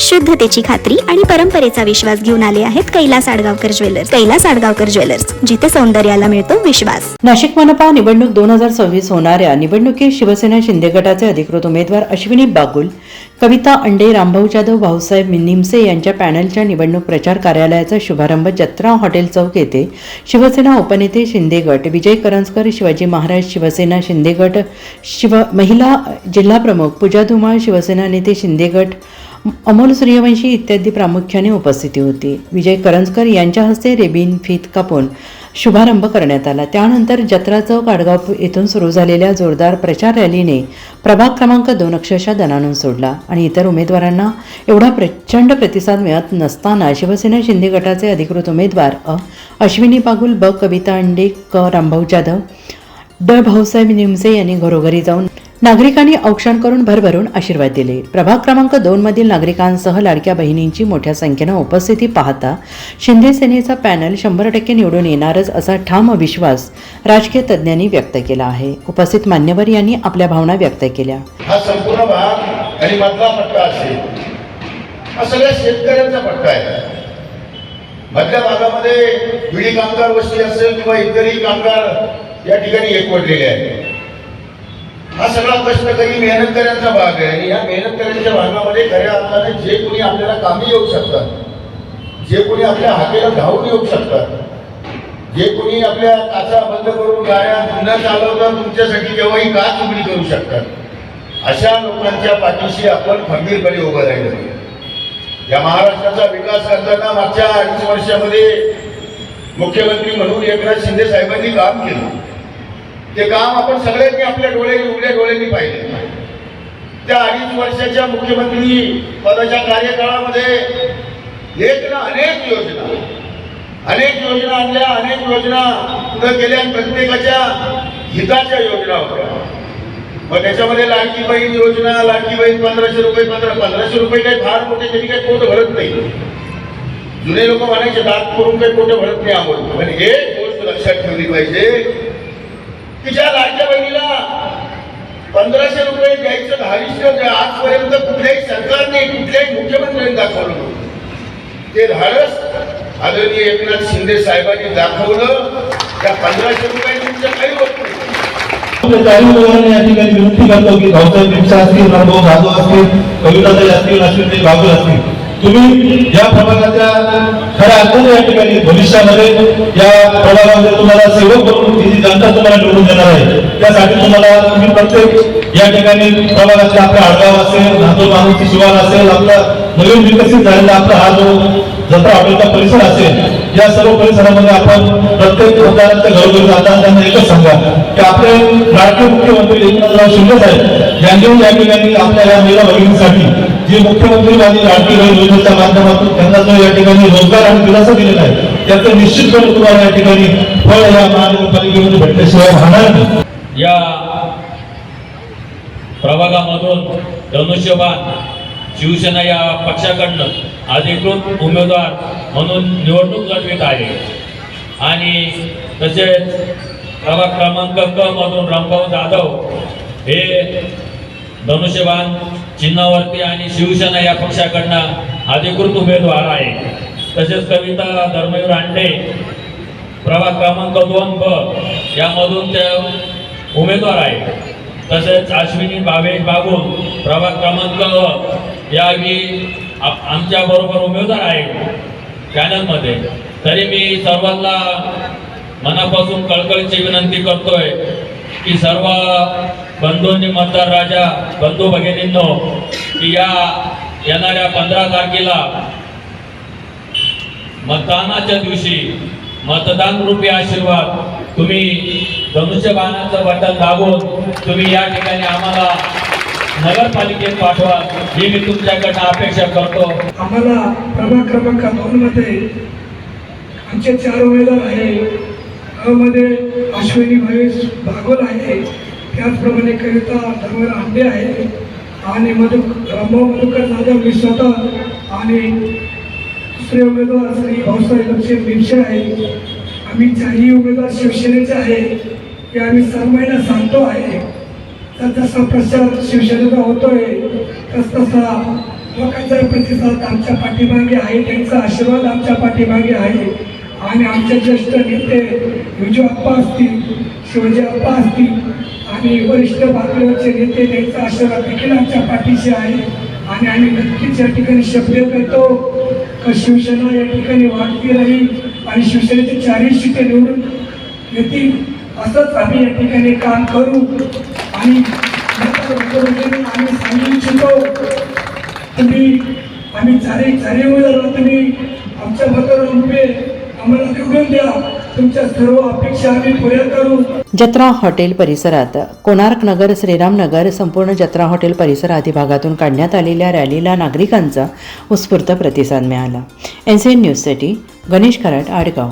शुद्धतेची खात्री आणि परंपरेचा विश्वास घेऊन आले आहेत कैलास आडगावकर ज्वेलर्स. कैलास आडगावकर ज्वेलर्स जिथे सौंदर्याला मिळतो विश्वास. नाशिक मनपा निवडणूक दोन हजार सव्वीस होणाऱ्या निवडणुकीत शिवसेना शिंदे गटाचे अधिकृत उमेदवार अश्विनी बागुल कविता अंडे रामभाऊ जाधव भाऊसाहेब निमसे यांच्या पॅनलच्या निवडणूक प्रचार कार्यालयाचा शुभारंभ जत्रा हॉटेल चौक येथे शिवसेना उपनेते शिंदे गट विजय करंजकर शिवाजी महाराज शिवसेना शिंदे गट शिव महिला जिल्हाप्रमुख पूजा धुमाळ शिवसेना नेते शिंदे गट अमोल सूर्यवंशी इत्यादी प्रामुख्याने उपस्थिती होती. विजय करंजकर यांच्या हस्ते रेबीन फीत कापून शुभारंभ करण्यात आला. त्यानंतर जत्रा चौक आडगाव येथून सुरू झालेल्या जोरदार प्रचार रॅलीने प्रभाग क्रमांक दोन अक्षरशः दणानून सोडला आणि इतर उमेदवारांना एवढा प्रचंड प्रतिसाद मिळत नसताना शिवसेना शिंदे गटाचे अधिकृत उमेदवार अ. अश्विनी पागुल ब. कविता अंडे क. रामभाऊ जाधव ड. भाऊसाहेब निमसे यांनी घरोघरी जाऊन नागरिकांनी औक्षण करून भरभरून आशीर्वाद दिले. प्रभाग क्रमांक दोन मधील नागरिकांसह लाडक्या बहिणींची मोठ्या संख्येनं उपस्थिती पाहता शिंदे सेनेचा पॅनल शंभर टक्के निवडून येणारच असा ठाम विश्वास राजकीय तज्ज्ञांनी व्यक्त केला आहे. उपस्थित मान्यवर यांनी आपल्या भावना व्यक्त केल्या. हा संपूर्ण भाग आणि मधला पट्टा असेल. हा सगळ्या शेतकऱ्यांचा पट्टा आहे. मधल्या भागामध्ये विडी कामगार वस्ती असेल किंवा इतरही कामगार या ठिकाणी एकवटलेले आहेत. हा सगळा कष्टकरी करण्याचा भाग आहे आणि या मेहनतकऱ्यांच्या भागामध्ये खऱ्या अर्थाने जे कोणी आपल्याला कामी येऊ शकतात जे कोणी आपल्या हाकेला धावून येऊ शकतात जे कोणी आपल्या काचा बंद करून गाड्या न चालवता तुमच्यासाठी केव्हाही काच उघडी करू शकतात अशा लोकांच्या पाठीशी आपण खंबीरपणे उभं राहिलं पाहिजे. या महाराष्ट्राचा विकास करताना मागच्या अडीच वर्षामध्ये मुख्यमंत्री म्हणून एकनाथ शिंदे साहेबांनी काम केलं ते काम आपण सगळ्यांनी आपल्या डोळ्यांनी उघड्या डोळ्यांनी पाहिले. त्या अडीच वर्षाच्या मुख्यमंत्री पदाच्या कार्यकाळामध्ये एक ना अनेक योजना अनेक योजना आणल्या अनेक योजना पुढे केल्या प्रत्येकाच्या हिताच्या योजना होत्या. मग त्याच्यामध्ये लाडकी बहीण योजना लाडकी बहीण पंधराशे रुपये पंधरा पंधराशे रुपये काही फार मोठे त्यांनी काही पोट भरत नाही. जुने लोक म्हणायचे दात करून काही पोट भरत नाही आहोत. पण एक गोष्ट लक्षात ठेवली पाहिजे की ज्या लाडक्या बहिणीला पंधराशे रुपये द्यायचं धारिष्ट आजपर्यंत कुठल्याही सरकारने कुठल्याही मुख्यमंत्र्यांनी दाखवलं नव्हतं. ते धाडस आदरणीय एकनाथ शिंदे साहेबांनी दाखवलं त्या पंधराशे रुपये तुमच्या काही होत या ठिकाणी विनंती करतो की भाऊसाहेब असतील रामभाऊ जाधव असतील कविताताई असतील अश्विनताई बागुल असतील तुम्ही या प्रभागाच्या खऱ्या अर्थाने या ठिकाणी भविष्यामध्ये या प्रभागामध्ये तुम्हाला सेवक करून तिची जनता तुम्हाला निवडून देणार आहे त्यासाठी तुम्हाला तुम्ही प्रत्येक या ठिकाणी प्रभागातले आपला आडगाव असेल नांदूर मानुसी शिवार असेल आपला नवीन विकसित झालेला आपला हा जो जत्रा हॉटेलचा परिसर असेल या सर्व परिसरामध्ये आपण प्रत्येक मतदारांच्या घरोघरी जाताना त्यांना एकच सांगा की आपले लाडके मुख्यमंत्री एकनाथराव शिंदे साहेब यांनी या ठिकाणी आपल्या या महिला भगिनीसाठी जी मुख्यमंत्री माझी लाडकी बहीण योजनेच्या माध्यमातून त्यांना जो या ठिकाणी रोजगार आणि दिलासा दिलेला आहे. त्याचं निश्चितपणे तुम्हाला या ठिकाणी. फळ या महानगरपालिकेमध्ये भेटल्याशिवाय राहणार नाही. या प्रभागामधून धनुष्यबाण शिवसेना या पक्षाकडनं अधिकृत उमेदवार म्हणून निवडणूक लढवित आहे. आणि तसेच प्रभाग क्रमांक क मधून रामभाऊ जाधव हे धनुष्यबाण चिन्हावरती आणि शिवसेना या पक्षाकडनं अधिकृत उमेदवार आहे. तसेच कविता धर्मवीर आंडे प्रभाग क्रमांक दोन ब यामधून त्या उमेदवार आहे. तसेच अश्विनी भावेश बागून प्रभाग क्रमांक यावी आमच्या बरोबर उमेदवार आहे पॅनलमध्ये तरी मी सर्वांना मनापासून कळकळीची विनंती करतोय की सर्व बंधूंनी मतदार राजा बंधू भगिनींनो की या येणाऱ्या पंधरा तारखेला मतदानाच्या दिवशी मतदान रूपी आशीर्वाद तुम्ही धनुष्यबाणाचं बटन दाबून तुम्ही या ठिकाणी आम्हाला नगरपालिकेत पाठवा. ही मी तुमच्याकडनं अपेक्षा करतो. आम्हाला प्रभाग क्रमांक दोन मध्ये आमचे चार उमेदवार आहे अ मध्ये अश्विनी महेश बागोल आहे. त्याचप्रमाणे कविता धर्मवीर आंबे आहे. आणि मधु रामभाऊ मधुकर जाधव मी स्वतः. आणि दुसरे उमेदवार श्री भाऊसाहेब लक्ष्मी बिमशे आहे. आम्ही चारही उमेदवार शिवसेनेचे आहे. हे आम्ही सर्व महिला सांगतो आहे. तर जसा प्रचार शिवसेनेचा होतोय तस तसा लोकांचा प्रतिसाद आमच्या पाठीमागे आहे. त्यांचा आशीर्वाद आमच्या पाठीमागे आहे. आणि आमचे ज्येष्ठ नेते विजू अप्पा असतील शिवाजी अप्पा असतील आणि वरिष्ठ बाकरीवरचे नेते त्यांचा आशीर्वाद देखील आमच्या पाठीशी आहे. आणि आम्ही नक्कीच या ठिकाणी शब्द करतो का शिवसेना या ठिकाणी वाढती राहील आणि शिवसेनेचे चारही सीटे निवडून येतील असंच आम्ही या ठिकाणी काम करू. आणि आम्ही सांगू इच्छितो तुम्ही आम्ही चारे चारही उमेदवार तुम्ही आमच्या मतावर उभे आम्हाला निवडून द्या. तुमच्या सर्व अपेक्षा आम्ही पुऱ्या करू. जत्रा हॉटेल परिसरात कोणार्क नगर श्रीराम नगर संपूर्ण जत्रा हॉटेल परिसर आदी भागातून काढण्यात आलेल्या रॅलीला नागरिकांचा उत्स्फूर्त प्रतिसाद मिळाला. एन एन न्यूजसाठी गणेश कराड आडगाव.